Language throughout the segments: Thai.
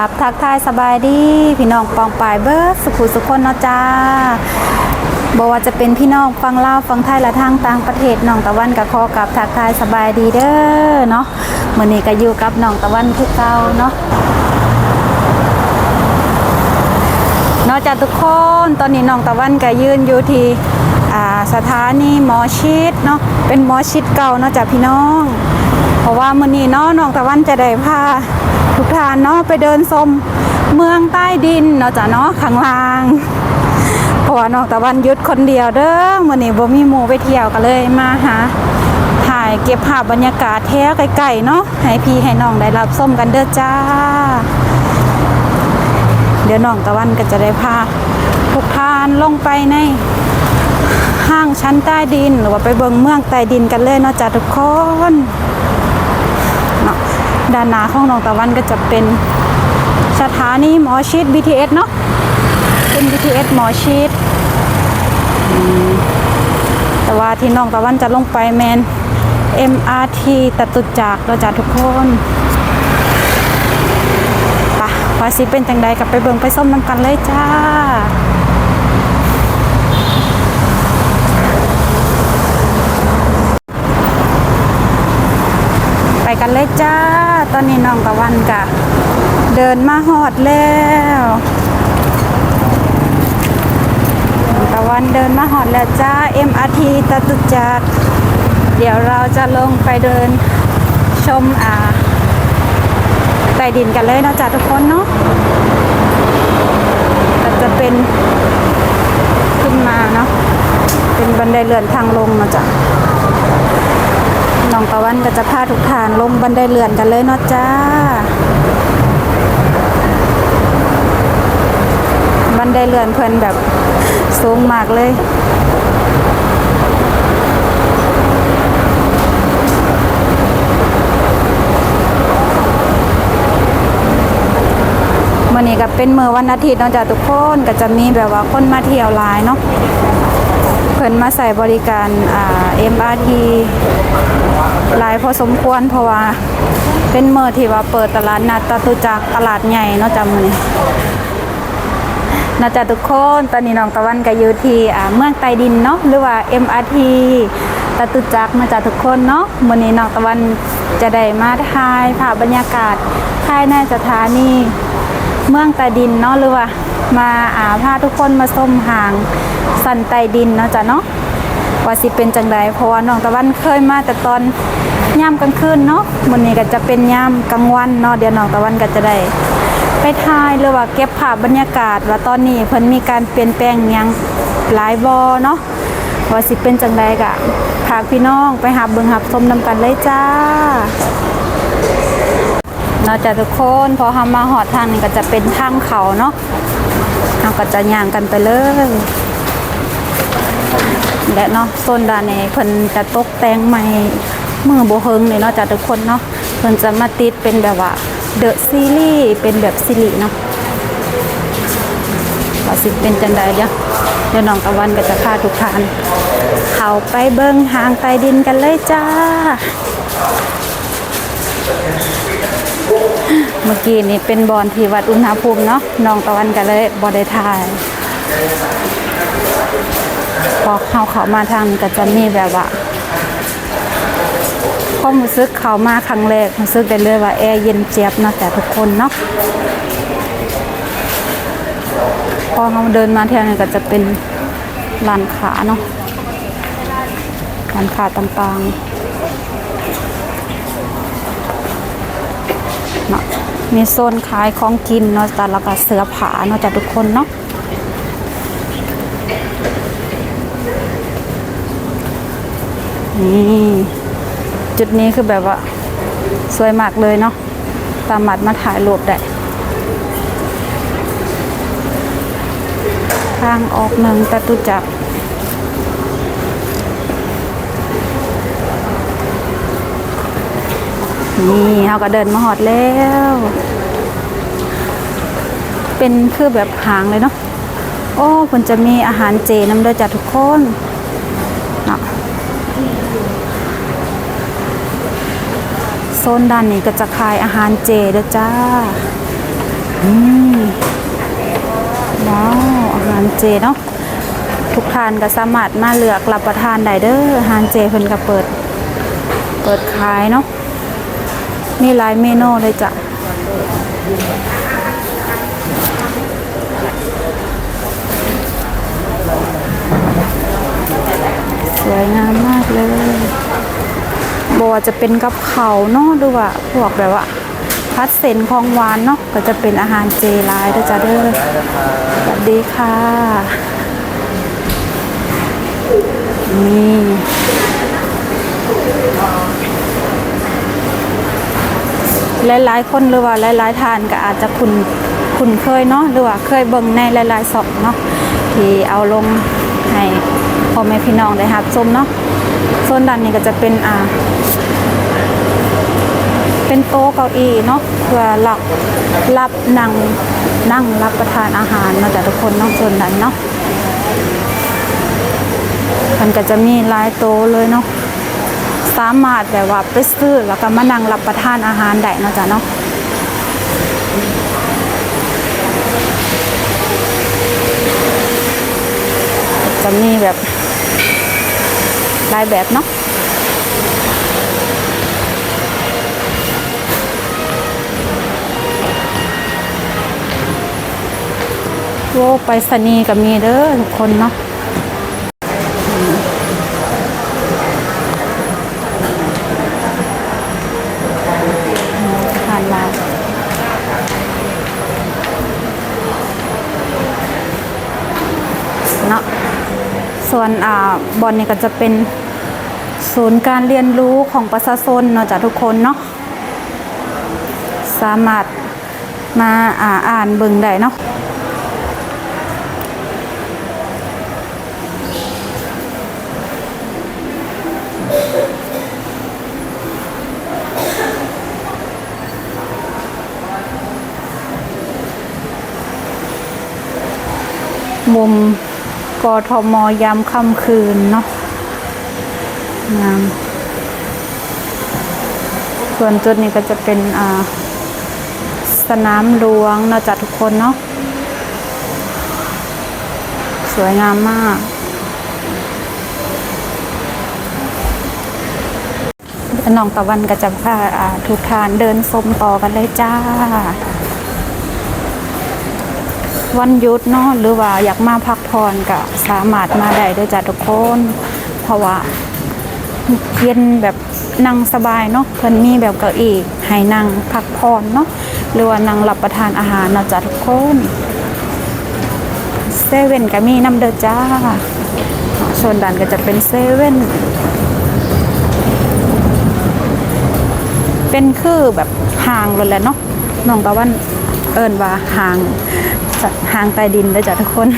ราบทักทายสบายดีพี่น้องปองปลายเบิร์สุขุสุขคนเนาะจ้าบอกว่าจะเป็นพี่น้องฟังเล่าฟังไทยและทางต่างประเทศน้องตะวันกับคอกับทักทายสบายดีเด้อเนาะมื้อนี้ก็อยู่กับน้องตะวันคือเก่าเนาะนอกจากทุกคนตอนนี้น้องตะวันก็ยืนอยู่ที่สถานีหมอชิดเนาะเป็นหมอชิดเก่าเนาะจากพี่น้อง เพราะว่ามื้อนี้เนาะน้องตะวันจะได้พาทุกท่านเนาะไปเดินชมเมืองใต้ดินเนาะจ้ะเนาะข้างล่างเพราะว่าน้องตะวันยุดคนเดียวเด้อมื้อนี้บ่มีหมู่ไปเที่ยวก็เลยมาหาถ่ายเก็บภาพบรรยากาศแท้ไกลๆเนาะให้พี่ให้น้องได้รับชมกันเด้อจ้า เดี๋ยวน้องตะวันก็จะได้พาทุกทานลงไปในห้างชั้นใต้ดิน หรือว่าไปเบิงเมืองใต้ดินกันเลยเนาะจ้ะทุกคน ด้านหน้าของนองตะวันก็จะเป็นสถานีหมอชิด BTS เนาะเป็น BTS หมอชิดแต่ว่าที่น้องตะวันจะลงไปแมน MRT ตตุจักรเนาจะทุกคนปะวาสิเป็นจังใดกับไปเบิงไปส้มน้ำกันเลยจ้า กันเลยจ้า ตอนนี้น้องตะวันกะเดินมาหอดแล้วตะวันเดินมาหอดแล้วจ้า MRT ตะตุจักรเดี๋ยวเราจะลงไปเดินชมอ่าใต้ดินกันเลยนะจ้ะทุกคนเนาะก็จะเป็นขึ้นมาเนาะเป็นบันไดเลื่อนทางลงนาะจ้ะ น้องตะวันก็จะพาทุกทานลงบันไดเลื่อนกันเลยเนาะจ้า บันไดเลื่อนเพิ่นแบบสูงมากเลยมื่อนี้ก็เป็นเมื่อวันอาทิตย์เนาะจ้ะทุกคนก็จะมีแบบว่าคนมาเที่ยวหลายเนาะ พิ่นมาใส่บริการอ่า MRT หลายพอสมควรเพราะว่าเป็นเมือที่ว่าเปิดตลาดนัดตตุจักรตลาดใหญ่เนาะจ้ะมื้อนี้นะจ๊ะทุกคนตอนนี้น้องตะวันก็อยู่ที่เมืองใต้ดินเนาะหรือว่า MRT ตตุจักรนะจ๊ะทุกคนเนาะมื้อนี้น้องตะวันจะได้มาถ่ายภาพบรรยากาศภายในสถานี เมืองต้ดินเนาะหรือว่ามาอาพาทุกคนมาส้มหางสันใต้ดินเนาะจ้ะเนาะว่าสิเป็นจังไดเพราะว่าน้องตะวันเคยมาแต่ตอนย่ามกลางคืนเนาะวันนี้ก็จะเป็นย่ามกลางวันเนาะเดี๋ยวน้องตะวันก็จะได้ ไปถ่ายหรือว่าเก็บภาพบรรยากาศ ว่าตอนนี้เพิ่นมีการเปลี่ยนแปลงยังหลายบอเนาะว่าสิเป็นจังไดกะพาพี่น้องไปหาเบิ่งหับชมนำกันเลยจ้า นอกจากทุกคนพอทำมาหอดทางนี้ก็จะเป็นทางเขาเนาะเราก็จะย่างกันไปเลยและเนาะโซนดานนี้เพิ่นจะตกแต่งใหม่มือโบเฮิงเลยเนาะจากทุกคนเนาะเพิ่นจะมาติดเป็นแบบว่าเดอะซีรีส์เป็นแบบซีรีส์เนาะว่าสิเป็นจังใดเดี๋ยวเดี๋ยวน้องตะวันก็จะพาทุกท่านเข้าไปเบิ้งหางใต้ดินกันเลยจ้า มื่อกี้นี้เป็นบอลที่วัดอุณหภูมิเนาะน้องตะวันก็เลยบอได้ถ่ายพอเข้าเขามาทางก็จะมีแบบว่าความรู้สึกเขามาครั้งแรกรู้สึกได้เลยว่าแอร์เย็นเจี๊ยบนะแต่ทุกคนเนาะพอเขาเดินมาเที่ยวนี้ก็จะเป็นร้านขาเนาะร้านขาต่างๆเนาะ มีโซนขายของกินเนาะแต่แล้วก็เสื้อผ้าเนาะจากทุกคนเนาะนี่จุดนี้คือแบบว่าสวยมากเลยเนาะสามารถมาถ่ายรูปได้ทางออกเมืองตะตุจักร นี่เราก็เดินมาหอดแล้ว เป็นคือแบบหางเลยเนาะโอ้คุณจะมีอาหารเจน้ำเด้อจ้ะทุกคนนะโซนด้านนี้ก็จะขายอาหารเจเด้อจ้าอืมว้าวอาหารเจเนาะทุกทานก็สามารถมาเลือกรับประทานได้เด้ออาหารเจเพิ่นก็เปิด เปิดขายเนาะ มีหลายเมนูเลยจ้ะสวยงามมากเลยบว่าจะเป็นกับเขาเนาะหรือว่าพวกแบบว่าพัดเส้นของหวานเนาะก็จะเป็นอาหารเจลายด้อจ้าเด้อสวัสดีค่ะนี่ หลายๆ คนหรือว่าหลายๆทานก็อาจจะคุ้นคุ้นเคยเนาะหรือว่าเคยเบิ่งในหลายๆสองเนาะที่เอาลงให้พ่อแม่พี่น้องได้รับชมเนาะโซนด้านนี้ก็จะเป็นอ่าเป็นโต๊ะเก้าอี้เนาะเพื่อหลับรับนั่งนั่งรับประทานอาหารเนาะแต่ทุกคนเนอกส่วนนั้นเนาะมันก็จะมีหลายโต๊ะเลยเนาะ สามารถแบบว่าไปซื้อแล้วก็มานั่งรับประทานอาหารได้นะจ้ะเนาะจะมีแบบหลายแบบเนาะโว้ไปสนีกับมีเด้อทุกคนเนาะผ่านมาเนาะ ส่วนอ่าบอลนี่ก็จะเป็นศูนย์การเรียนรู้ของประชาชนเนาะจากทุกคนเนาะสามารถมาอ่าอ่านเบิ่งได้เนาะ มุม กทมยามค่ำคืนเนาะงามส่วนจุดนี้ก็จะเป็นอ่าสนามหลวงเนาะจัดทุกคนเนาะสวยงามมาก น้องตะวันก็จะพาอ่าทุกทานเดินชมต่อกันเลยจ้า วันหยุดเนาะหรือว่าอยากมาพักผ่อนก็สามารถมาได้ด้วยจ้ะทุกคน เพราะว่าเย็นแบบนั่งสบายเนาะเพิ่นมีแบบเก้าอี้ให้นั่งพักผ่อนเนาะหรือว่านั่งรับประทานอาหารเนาะจ้ะทุกคนเซเว่นก็มีน้ำเด้อจ้าส่วนด้านก็จะเป็นเซเว่นเป็นคือแบบห่างเลยแหละเนาะน้องตะวันเอิญว่าห่าง จะห่างใต้ดินเลยจ้ะทุกคน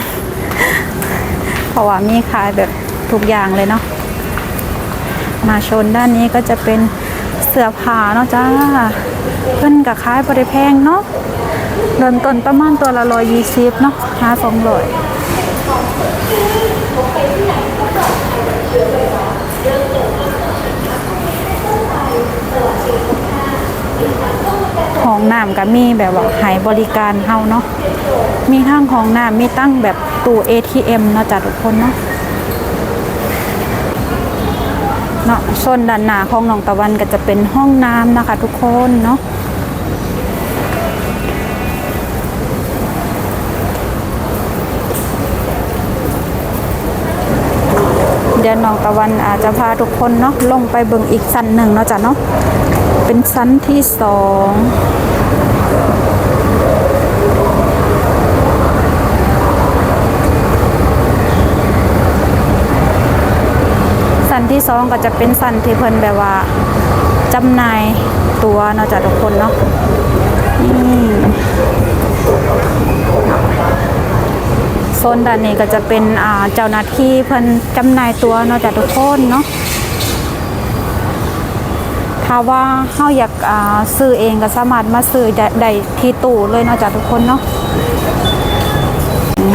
เพราะว่ามีขายแบบทุกอย่างเลยเนาะมาชนด้านนี้ก็จะเป็นเสื้อผ้าเนาะจ้าเพิ่นกับขายบริแพงเนาะเริ่มต้นประมาณตัวละร้อยยี่สิบเนาะห้าสองร้อย ห้องน้ำก็มีแบบว่าให้บริการเฮาเนาะมีทั้งห้องน้ำมีตั้งแบบตู้ ATM เนาะจ้ะทุกคนเนาะเนาะโซนด้านหน้าของน้องตะวันก็จะเป็นห้องน้ำนะคะ ทุกคนเนาะเดี๋ยวน้องตะวันอาจจะพาทุกคนเนาะลงไปเบิ่งอีกชั้นหนึ่งเนาะจ้ะเนาะ เป็นชั้นที่สองสันที่สองก็จะเป็นสันที่เพิ่นแบบว่าจำหน่ายตัวเนาะจากทุกคนเนาะนี่โซนด้านนี้ก็จะเป็นอาเจ้าหน้าที่เพิ่นจำหน่ายตัวเนาะจากทุกคนเนาะ ถ้าว่าเฮาอยากซื้อเองก็สามารถมาซื้อได้ที่ตู้เลยเนาะจากทุกคนเนาะ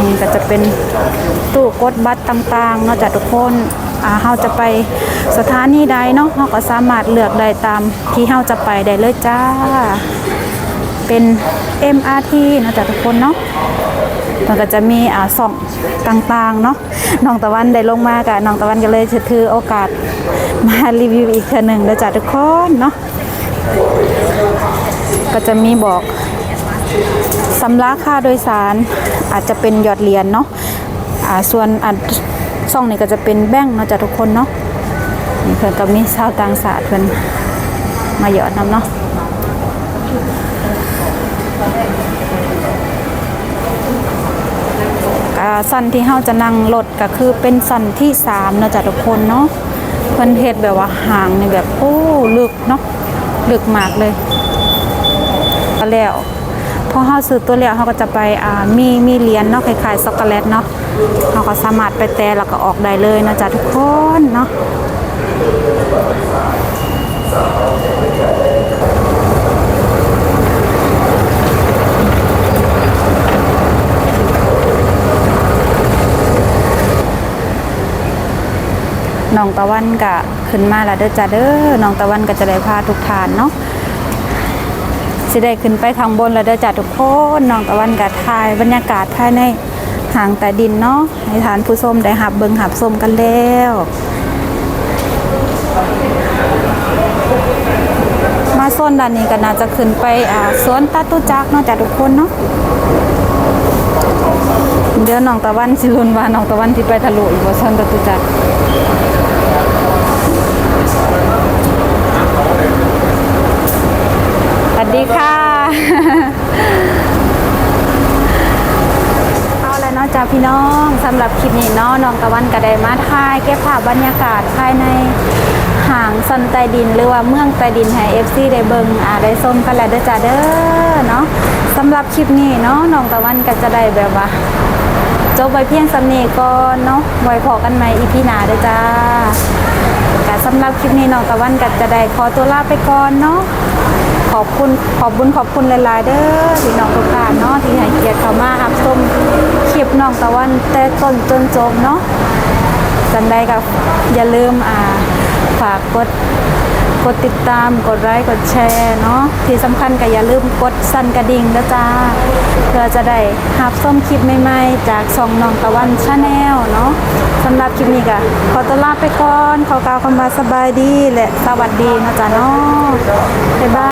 นี่ก็จะเป็นตู้กดบัตรต่างๆเนอกจากทุกคนอ่าเฮาจะไปสถานีใดเนาะเฮาก็สามารถเลือกได้ตามที่เฮาจะไปได้เลยจ้า เป็น MRT เนาะจ้ะทุกคนเนาะ มันก็จะมีอ่าส่องต่างๆเนาะน้องตะวันได้ลงมากะน้องตะวันก็เลยจะถือโอกาสมารีวิวอีกเทื่อหนึ่งเด้อจ้ะทุกคนเนาะก็จะมีบอกสำราค่าโดยสารอาจจะเป็นหยอดเหรียญเนาะอ่าส่วนอันซ่องนี่ก็จะเป็นแบงค์เนาะจ้ะทุกคนเนาะนี่เพิ่อนก็มีชาวต่างชาติเพิ่อนมาหยอดนำเนาะ อ่า สันที่เฮาจะนั่งรถก็คือเป็นสันที่3เนาะจ้ะทุกคนเนาะเพิ่นเฮ็ดแบบว่าห่างนี่แบบโอ้ลึกเนาะลึกมากเลยก็แล้วพอเฮาซื้อตัวแล้วเฮาก็จะไปอ่ามีมีเหรียญเนาะคล้ายๆช็อกโกแลตเนาะเฮาก็สามารถไปแตะแล้วก็ออกได้เลยเนาะจ้ะทุกคนเนาะ น้องตะวันก็ขึ้นมาแล้วเด้อจ้าเด้อน้องตะวันก็จะได้พาทุกทานเนาะสิได้ขึ้นไปข้างบนแล้วเด้อจ้าทุกคนน้องตะวันก็ถ่ายบรรยากาศภายในห่างใต้ดินเนาะให้ทานผู้ชมได้หับเบิงหับชมกันแล้วมาโซนด้านนี้ก็น่าจะขึ้นไปอ่าสวนตาตุจักเนาะจ้าทุกคนเนาะ เดี๋ยวน้องตะวันสิรุนว่าน้องตะวันที่ไปทะลุอีกว่าซั่นตะตุจักสวัสดีค่ะ เอาแล้วเนาะจ้าพี่น้องสำหรับคลิปนี้เนาะน้องตะวันก็ได้มาถ่ายเก็บภาพบรรยากาศภายใน หางซันใต้ดิน หรือว่าเมืองใต้ดินให้ FC ได้เบิงอ่าได้ชมกันแล้วเด้อจ้าเด้อเนาะสำหรับคลิปนี้เนาะน้องตะวันก็จะได้แบบว่าจบไว้เพียงสำเนีก่อนเนาะไว้พอกันใหมอีพีหนาเด้อจ้าแต่สำหรับคลิปนี้น้องตะวันก็จะได้ขอตัวลาไปก่อนเนาะขอบคุณขอบบุญขอบคุณหลายๆเด้อพี่น้องทุกท่านเนาะที่ให้เกียรติเข้ามารับชมคลิปน้องตะวันแต่ต้นจนจบเนาะจันใดก็อย่าลืมอ่า ฝากกดกดติดตามกดไลค์กดแชร์เนาะที่สำคัญก็อย่าลืมกดสั่นกระดิ่งนะจ้าเพื่อจะได้หับส้มคลิปใหม่ๆ จากสองนองตะวันชาแนลเนาะสำหรับคลิปนี้ก็ขอตัวลาไปก่อน ขอกล่าวคำว่าสบายดีและสวัสดีนะจ๊ะเนาะบ๊ายบาย